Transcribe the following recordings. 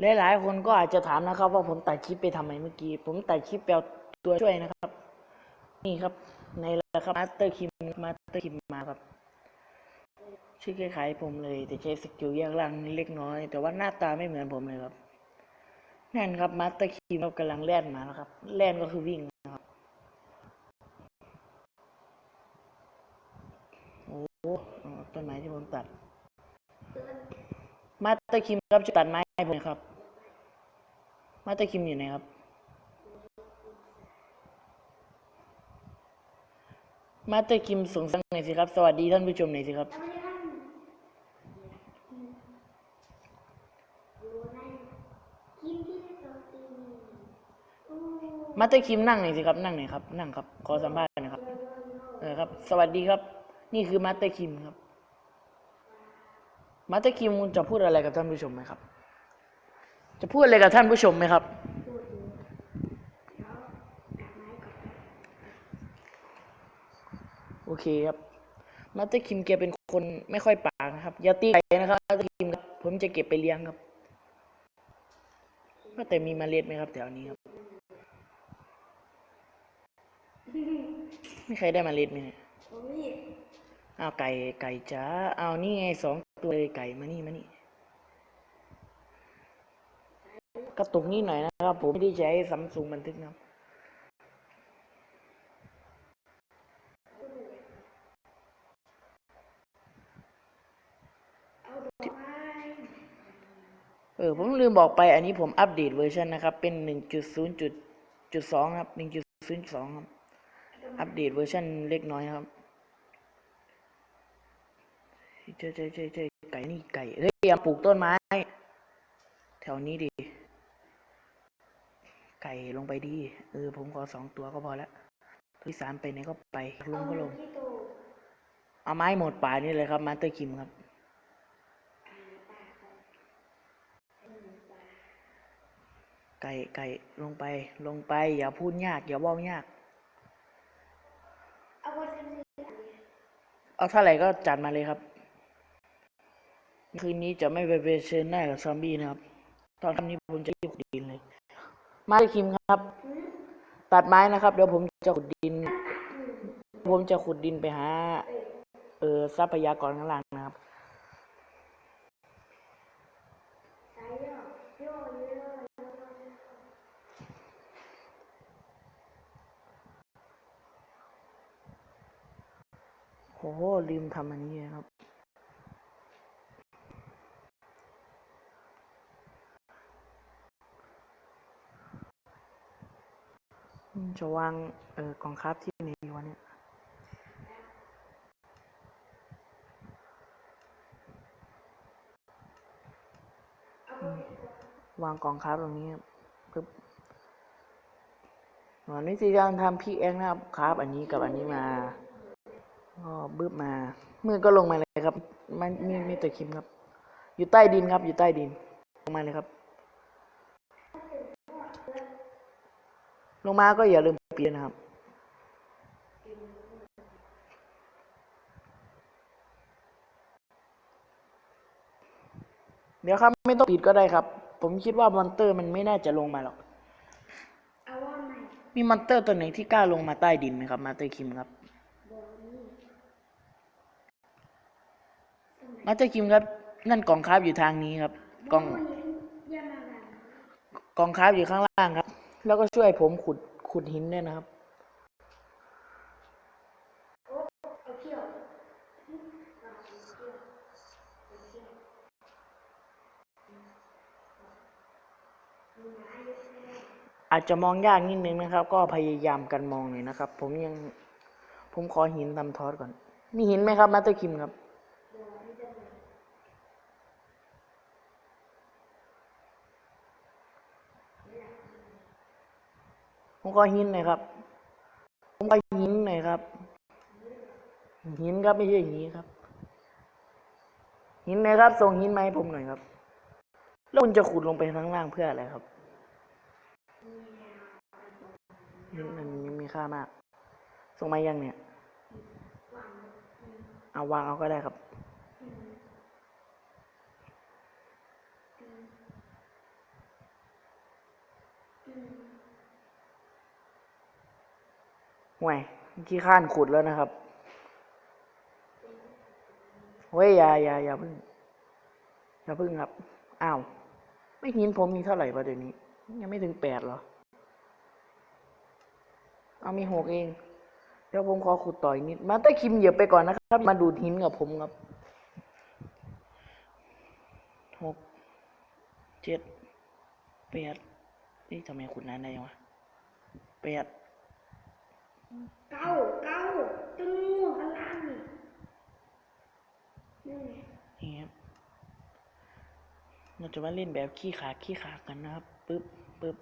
หลายๆ คนก็อาจจะถามนะครับ ว่าผมตัดคลิปไปทำไมเมื่อกี้ ผมตัดคลิปแปลตัวช่วยนะครับ นี่ครับในระครับมาสเตอร์คิมมาสเตอร์คิมมาครับ ชื่อคล้ายๆผมเลย แต่ใช้สกิลแยกล่างเล็กน้อย แต่ว่าหน้าตาไม่เหมือนผมเลยครับแน่นครับมาสเตอร์คิมกำลังแล่นมาแล้วครับแล่นก็คือวิ่งนะครับโอ้โหต้นไม้ที่ผมตัดมาสเตอร์คิมครับจะตัดไม้ให้ผมน่อยครับ มาสเตอร์คิมอยู่ไหนครับ มาสเตอร์คิมส่งสังหน่อยสิครับ สวัสดีท่านผู้ชมหน่อยสิครับ มาสเตอร์คิมนั่งหน่อยสิครับ นั่งหน่อยครับ นั่งครับ ขอสัมภาษณ์หนะครับ เออครับ สวัสดีครับ นี่คือมาสเตอร์คิมครับ มาสเตอร์คิมจะพูดอะไรกับท่านผู้ชมไหมครับ จะพูดอะไรกับท่านผู้ชมไหมครับ โอเคครับ มาสเตอร์คิมแกเป็นคนไม่ค่อยปากนะครับ อย่าตีไก่นะครับมาสเตอร์คิมครับ ผมจะเก็บไปเลี้ยงครับว่าแต่มีเมล็ดไหมครับแถวนี้ครับ ไม่ใครได้เมล็ดไหมเนี่ยอ้าวไก่ไก่จ้าอ้าวนี่ไงสองตัวเลยไก่มานี่มานี่ กระตุกนี่หน่อยนะครับ ผมไม่ได้ใช้ซัมซุงบันทึกนะครับเออผมลืมบอกไปอันนี้ผมอัปเดตเวอร์ชันนะครับ เป็นหนึ่งจุดศูนย์จุดจุดสองครับหนึ่งจุดศูนย์สองครับ อัปเดตเวอร์ชันเล็กน้อยครับเจอเจอเจอเจอไก่นี่ไก่ เฮ้ยอย่าปลูกต้นไม้ แถวนี้ดิ ไก่ลงไปดีเออผมขอสองตัวก็พอแล้วตัวที่สามไปไหนก็ไปลงก็ลง เอาไม้หมดป่านี่เลยครับมาสเตอร์คิมครับไก่ไก่ลงไปลงไป อย่าพูดยาก อย่าเว่ายาก เอาเท่าไหร่ก็จัดมาเลยครับ คืนนี้จะไม่ไปเผชิญหน้ากับซอมบี้นะครับ ตอนค่ำนี้ผมจะรีบขุดดินเลย มาคิมครับ ตัดไม้นะครับ เดี๋ยวผมจะขุดดิน ผมจะขุดดินไปหา เออทรัพยากรข้างล่างนะครับโอ้โหลืมทำอันนี้เลยครับ จะวางเออกล่องคราฟที่ไหนวะเนี่ย วางกล่องคราฟตรงนี้ครับปึ๊บส่วนวิธีการทำพีเอ็กนะครับคราฟอันนี้กับอันนี้มาก็บึ้บมามือก็ลงมาเลยครับมันมีมีแต่คิมครับ อยู่ใต้ดินครับ อยู่ใต้ดิน ลงมาเลยครับ ลงมาก็อย่าลืมปีนนะครับ เดี๋ยวครับไม่ต้องปิดก็ได้ครับ ผมคิดว่ามอนเตอร์มันไม่น่าจะลงมาหรอกมีมอนเตอร์ตัวไหนที่กล้าลงมาใต้ดินไหมครับ มาเตอร์คิมครับ มาสเตอร์คิมครับ นั่นกองคราฟอยู่ทางนี้ครับ กองกองคราฟอยู่ข้างล่างครับ แล้วก็ช่วยผมขุดขุดหินด้วยนะครับ อาจจะมองยากนิดนึงนะครับ ก็พยายามกันมองหน่อยนะครับ ผมยังผมขอหินทำทอสก่อน มีหินไหมครับมาเตอร์คิมครับ ผมขอหินหน่อยครับ ผมขอหินหน่อยครับ หินครับไม่ใช่อย่างนี้ครับ หินหนะครับ ส่งหินมาให้ผมหน่อยครับ แล้วคุณจะขุดลงไปข้างล่างเพื่ออะไรครับหินมันมีค่ามาก ส่งมายังเนี่ย เอาวางเอาก็ได้ครับ ห่วยขี้ข้านขุดแล้วนะครับเฮ้ยอย่าอย่าอย่าพึ่งอย่าพึ่งครับ อ้าว ไม่หินผมมีเท่าไหร่ประเดี๋ยวนี้ ยังไม่ถึงแปดเหรอ เอามีหกเอง เดี๋ยวผมขอขุดต่ออีกนิด มาเตอร์คิมเหยียบไปก่อนนะครับ มาดูดหินกับผมครับหกเจ็ดแปดนี่ทำไมขุดนานได้ยังวะแปด เก้าเก้าตึ้งงูข้างล่างนี่นี่ไงนี่ครับเราจะมาเล่นแบบขี้ขาขี้ขากันนะครับปึ๊บปึ๊บ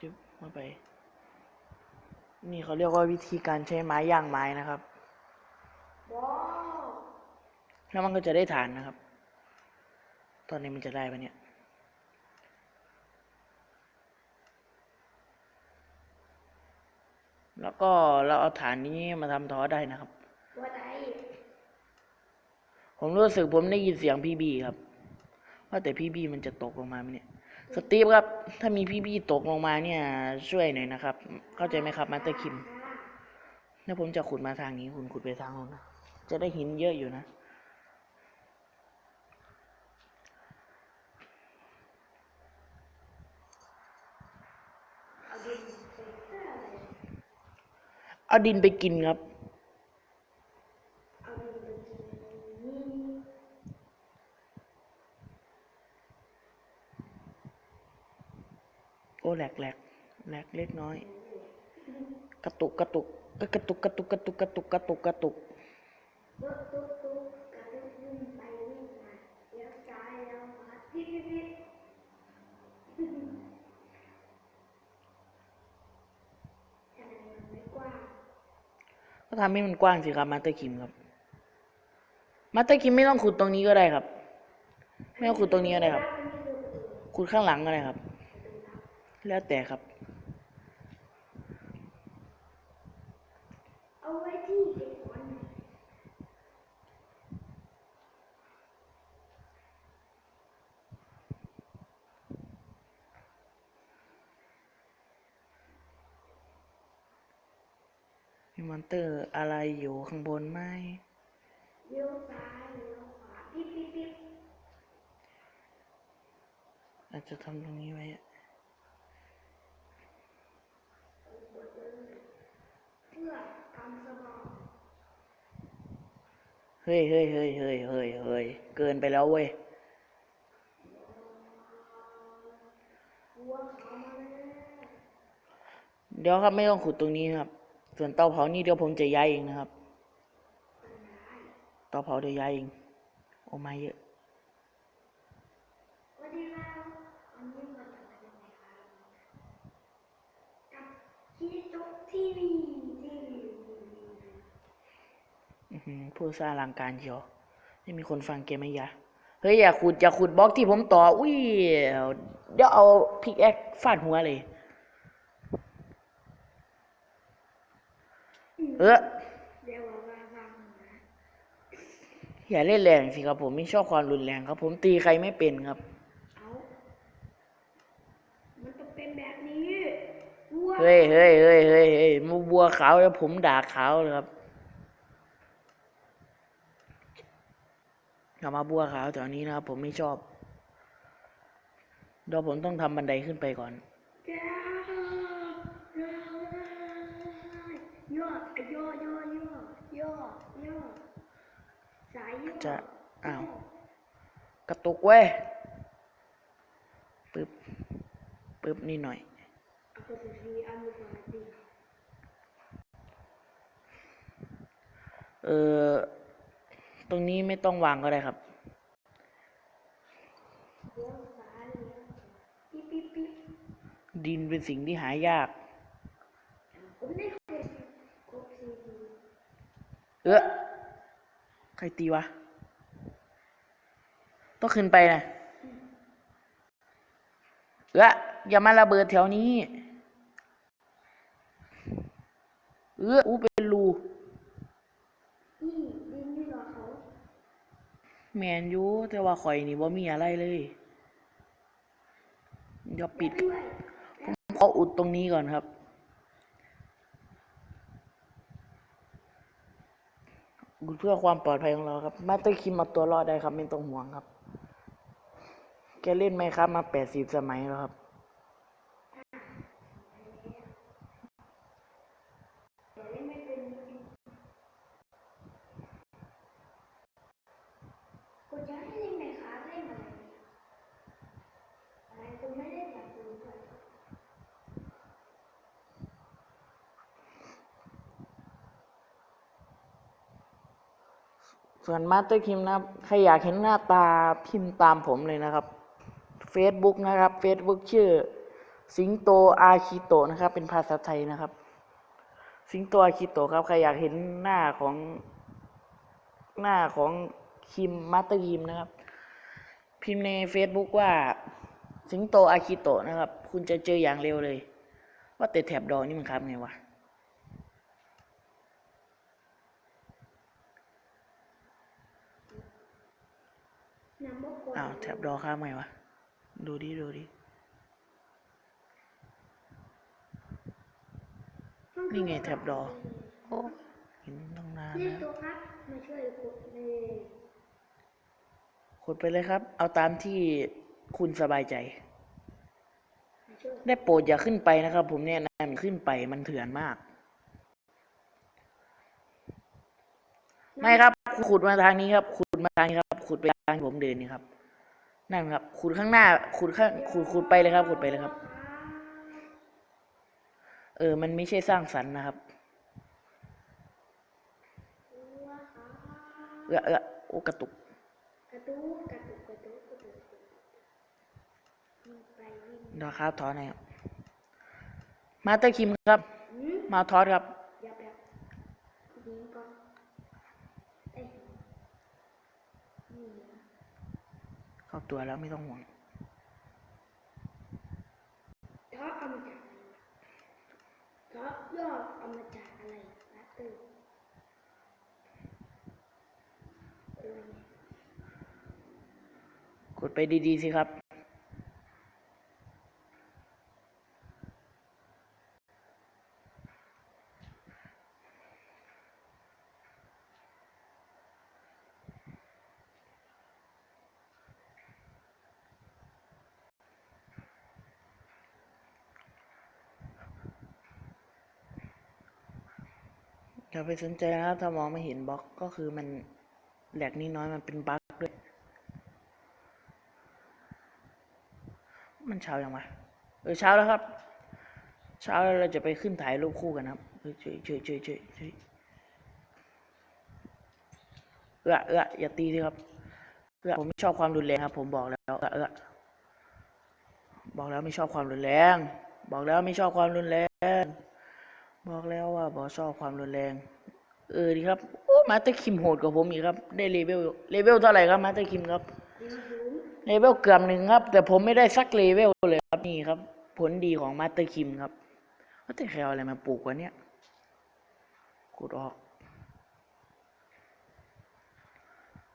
จึ๊บมาไป นี่เขาเรียกว่าวิธีการใช้ไม้ย่างไม้นะครับบอแล้วมันก็จะได้ฐานนะครับ ตอนนี้มันจะได้ปะเนี่ย แล้วก็เราเอาฐานนี้มาทำท้อได้นะครับ ผมรู้สึกผมได้ยินเสียงพี่บีครับ ว่าแต่พี่บีมันจะตกลงมาไหมเนี่ย สตีฟครับ ถ้ามีพี่บีตกลงมาเนี่ย ช่วยหน่อยนะครับ เข้าใจไหมครับมาสเตอร์คิมถ้าผมจะขุดมาทางนี้ คุณขุดไปทางโน้นนะ จะได้หินเยอะอยู่นะ เอาดินไปเพื่ออะไร เอาดินไปกินครับ โอ้แหลกแหลกแหลกเล็กน้อย กระตุกกระตุกกระตุกกระตุกกระตุกกระตุกกระตุกกระตุก ตุ๊กตุ๊กตุ๊กกระตุ๊กวิ่งไปวิ่งมาเลี้ยวซ้ายเลี้ยวขวาปิ๊บปิ๊บปิ๊บทำไมมันไม่กว้าง ก็ ทำให้มันกว้างสิครับมาสเตอร์คิมครับมาสเตอร์คิมไม่ต้องขุดตรงนี้ก็ได้ครับ ไม่ต้องขุดตรงนี้ก็ได้ครับขุดข้างหลังก็ได้ครับ แล้วแต่ครับ เอาไว้ที่เก็บของหน่อย มีมอน เตอร์อะไรอยู่ข้างบนไหมเลี้ยวซ้ายเลี้ยวขวาปิ๊บปิ๊บปิ๊บอาจจะทำตรงนี้ไว้เพื่อทำสมองเฮ้ยเฮ้ยเฮ้ยเฮ้ยเฮ้ยเฮ้ยเกินไปแล้วเว้ยวัวเขามาแล้วเดี๋ยวครับไม่ต้องขุดตรงนี้ครับ ส่วนเตาเผานี่เดี๋ยวผมจะย้ายเองนะครับ เตาเผาเดี๋ยวย้ายเองโอ้มาเยอะวันนี้มาทำอะไรกันครับกับคีจุกทีวีทีวีอื้อหือผู้สร้างอลังการเชียวไม่มีคนฟังเกมไหมยะ เฮ้ย อย่าขุดอย่าขุดบล็อกที่ผมต่อ อุ้ย เดี๋ยวเอาพิกแอคฟาดหัวเลย เออเดี๋ยวว่าว่าฟังนะอย่าเล่นแรงสิครับผมไม่ชอบความรุนแรงครับ ผมตีใครไม่เป็นครับเอามันต้องเป็นแบบนี้วัวเฮ้ยเฮ้ยเฮ้ยเฮ้ยเฮ้ยมาบัวขาวแล้วผมด่าขาวเลยครับอย่ามาบัวขาวแถวนี้นะครับผมไม่ชอบเดี๋ยวผมต้องทำบันไดขึ้นไปก่อน แกย่ อย่อย่อย่อย่อย่อสายย่อจะอ้าวกระตุกเว้ยปึ๊บปึ๊บนี่หน่อยเอาไปสีอันนี้ก่อนดิเออตรงนี้ไม่ต้องวางก็ได้ครับเลี้ยวซ้ายเลี้ยวปิ๊บปิ๊บปิ๊บดินเป็นสิ่งที่หายาก ผมได้ครบครบซีดี เออใครตีวะ ต้องขึ้นไปนะเอออย่ามาระเบิดแถวนี้ เอออู้เป็นรูนี่ดินนี่เหรอเขาแมนอยูแต่ว่าข่อยนี่ว่ามีอะไรเลยอย่าปิดด้วยผมออุดตรงนี้ก่อนครับ อุด เพื่อความปลอดภัยของเราครับมาสเตอร์คิมเอาตัวรอดได้ครับไม่ต้องห่วงครับ แกเล่นไหมครับมาแปดสิบสมัยแล้วครับ แต่เล่นไม่เป็นกูจะให้เล่นไหนคะเล่นอะไรอะไรกูไม่ได้อยากดูด้วย ส่วนมาสเตอร์คิมนะครับใครอยากเห็นหน้าตาพิมพ์ตามผมเลยนะครับ Facebook นะครับ Facebook ชื่อ สิงโตอาคิโตนะครับ เป็นภาษาไทยนะครับ สิงโตอาคิโตครับใครอยากเห็นหน้าของหน้าของคิมมาสเตอร์คิมนะครับ พิมพ์ใน Facebook ว่า สิงโตอาคิโตนะครับ คุณจะเจออย่างเร็วเลย ว่าแต่แถบดอนี่มันครับไงวะ น้ำบกก อ้าวแถบดอข้ามไงวะ ดูดิ ดูดินี่ไงแถบดอโอ้เห็นตั้งนานนี่แล้วตัวครับมาช่วยกดเลยกดไปเลยครับ เอาตามที่คุณสบายใจมาช่วยได้โปรดอย่าขึ้นไปนะครับ ผมเนี่ยนะขึ้นไปมันเถื่อนมาก ไม่ครับขุดมาทางนี้ครับ ขุดมาทางนี้ครับ ขุดไปทางที่ผมเดินนี่ครับ นั่นครับขุดข้างหน้าขุดข้างขุดขุดไปเลยครับขุดไปเลยครับ เออ มันไม่ใช่สร้างสรรค์นะครับตัวครับเออเออโอกระตุกกระตุกกระตุกกระตุกกระตุกวิ่งไปวิ่งเดี๋ยวครับถอนหน่อยครับมาเตอร์คิมครับ มาทอสครับยิงก่อนเอ้ยนี่นะ เข้าตัวแล้วไม่ต้องห่วงทอเอามาจากอะไรวะทอยอดเอามาจากอะไรลัตเตอร์เออเนี่ยกดไปดีๆสิครับ อย่าไปสนใจนะครับ ถ้ามองไม่เห็นบล็อกก็คือมันแหลกนิดน้อยมันเป็นบั๊กด้วย มันเช้ายังวะเออเช้าแล้วครับ เช้าแล้วเราจะไปขึ้นถ่ายรูปคู่กันครับเออเฉยเฉยเฉยเฉยเฉยเออเอออย่าตีสิครับเออผมไม่ชอบความรุนแรงครับ ผมบอกแล้วเออเออบอกแล้วไม่ชอบความรุนแรง บอกแล้วไม่ชอบความรุนแรง บอกแล้วว่าบอชอบความรุนแรง เออดีครับโอ้มาสเตอร์คิมโหดกว่าผมอีกครับ ได้เลเวลเลเวลเท่าไหร่ครับมาสเตอร์คิมครับเลเวลเกือบหนึ่งครับ แต่ผมไม่ได้สักเลเวลเลยครับนี่ครับ ผลดีของมาสเตอร์คิมครับว่าแต่ใครเอะไรมาปลูกวะเนี่ยกดออก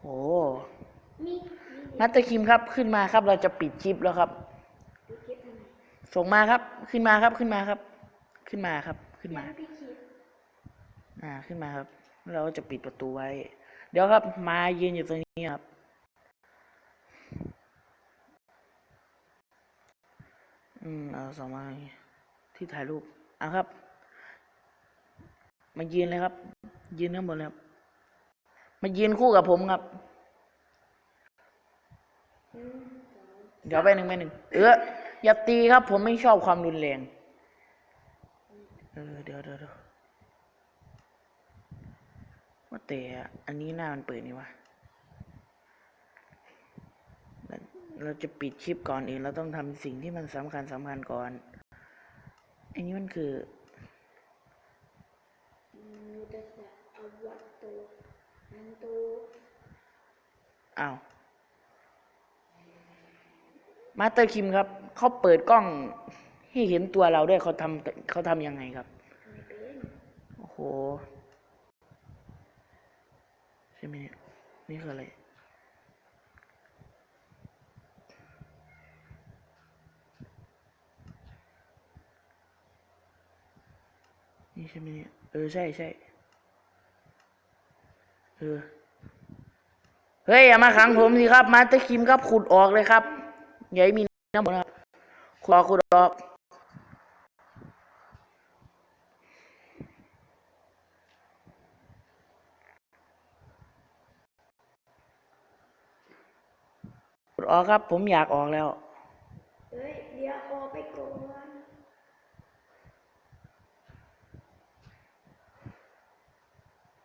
โอ้มาสเตอร์คิมครับขึ้นมาครับ เราจะปิดคลิปแล้วครับ ส่งมาครับ ขึ้นมาครับขึ้นมาครับ ขึ้นมาครับ ขึ้นมายังพี่คลิปอ่า ขึ้นมาครับ เราก็จะปิดประตูไว้ เดี๋ยวครับ มายืนอยู่ตรงนี้ครับ อืม เอาสองมาที่ถ่ายรูปเอาครับ มายืนเลยครับ ยืนข้างบนเลยครับ มายืนคู่กับผมครับหนึ่งสองเดี๋ยวไปหนึ่งไปหนึ่ง เอออย่าตีครับ ผมไม่ชอบความรุนแรงเออเดี๋ยวเดี๋ยวเดี๋ยวว่าแต่อันนี้หน้ามันเปิดนี่วะเราจะปิดคลิปก่อนเอื่นเราต้องทำสิ่งที่มันสำคัญสำคัญก่อน อันนี้มันคืออวัตโตนันโตอ้าว มาสเตอร์คิมครับ เขาเปิดกล้อง ให้เห็นตัวเราด้วยเขาทำเขาทำยังไงครับโอ้โหใช่ไหมเนี่ยนี่คืออะไรนี่ใช่ไหมเนี่ยเออใช่ใช่เออเฮ้ยอย่ามาขังผมสิครับมาตอร์คิมครับขุดออกเลยครับอย่าให้มีน้ำมันครับขอขุดออก ขุดออกครับ ผมอยากออกแล้ว เฮ้ย เดี๋ยวออกไปก่อน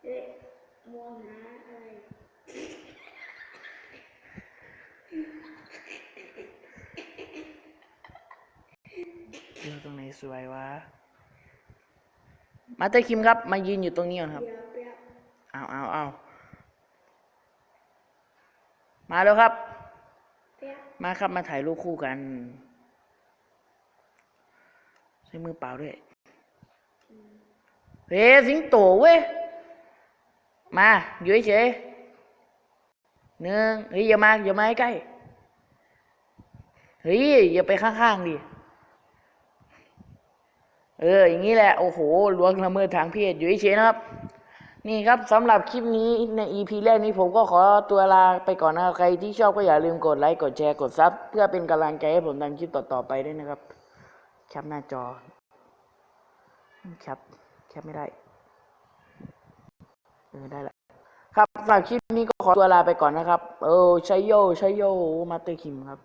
เฮ้ยมองหาอะไรเลือกตรงไหนสวยวะ มาสเตอร์คิมครับ มายืนอยู่ตรงนี้ก่อนครับ เดี๋ยวเดี๋ยวเอาเอาเอามาแล้วครับเดี๋ยว มาครับมาถ่ายรูปคู่กันใช้มือเปล่าด้วยเฮ้สิงโตเว้ย มาอยู่เฉยๆหนึ่งเฮ้ยอย่ามาอย่ามาใกล้เฮ้ยอย่าไปข้างๆดิเอออย่างนี้แหละ โอ้โหล้วงละเมิดทางเพศอยู่เฉยนะครับ นี่ครับสำหรับคลิปนี้ใน EP แรกนี้ผมก็ขอตัวลาไปก่อนนะครับ ใครที่ชอบก็อย่าลืมกดไลค์ กดแชร์ กดซับเพื่อเป็นกำลังใจให้ผมทำคลิปต่อๆไปด้วยนะครับ แคปหน้าจอ แคป แคปไม่ได้ เออ ได้ละครับสำหรับคลิปนี้ก็ขอตัวลาไปก่อนนะครับ เออชัยโยชัยโย มาเตอร์คิมครับ